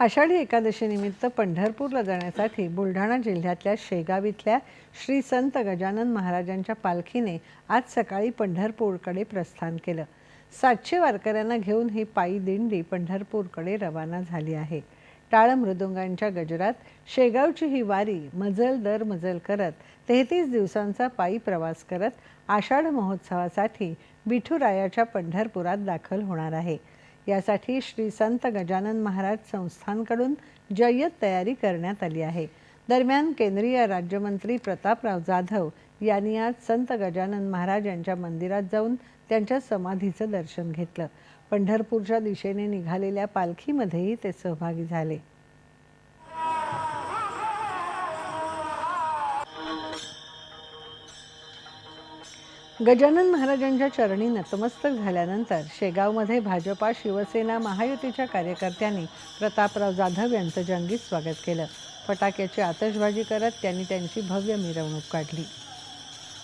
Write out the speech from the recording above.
आषाढी एकादशीनिमित्त पंढरपूरला जाण्यासाठी बुलढाणा जिल्ह्यातल्या शेगाव इथल्या श्री संत गजानन महाराजांच्या पालखीने आज सकाळी पंढरपूरकडे प्रस्थान केलं. सातशे वारकऱ्यांना घेऊन ही पायी दिंडी पंढरपूरकडे रवाना झाली आहे. टाळ मृदुंगांच्या गजरात शेगावची ही वारी मजल दर मजल करत तेहतीस दिवसांचा पायी प्रवास करत आषाढ महोत्सवासाठी विठुरायाच्या पंढरपुरात दाखल होणार आहे. यासाठी श्री संत गजानन महाराज संस्थानकडून जय्यत तयारी करण्यात आली आहे. दरम्यान केंद्रीय राज्यमंत्री प्रतापराव जाधव यांनी आज संत गजानन महाराज यांच्या मंदिरात जाऊन त्यांच्या समाधीचं दर्शन घेतलं. पंढरपूरच्या दिशेने निघालेल्या पालखीमध्येही ते सहभागी झाले. गजानन महाराजांच्या चरणी नतमस्तक झाल्यानंतर शेगावमध्ये भाजपा शिवसेना महायुतीच्या कार्यकर्त्यांनी प्रतापराव जाधव यांचं जंगी स्वागत केलं. फटाक्याची आतषबाजी करत त्यांनी त्यांची भव्य मिरवणूक काढली.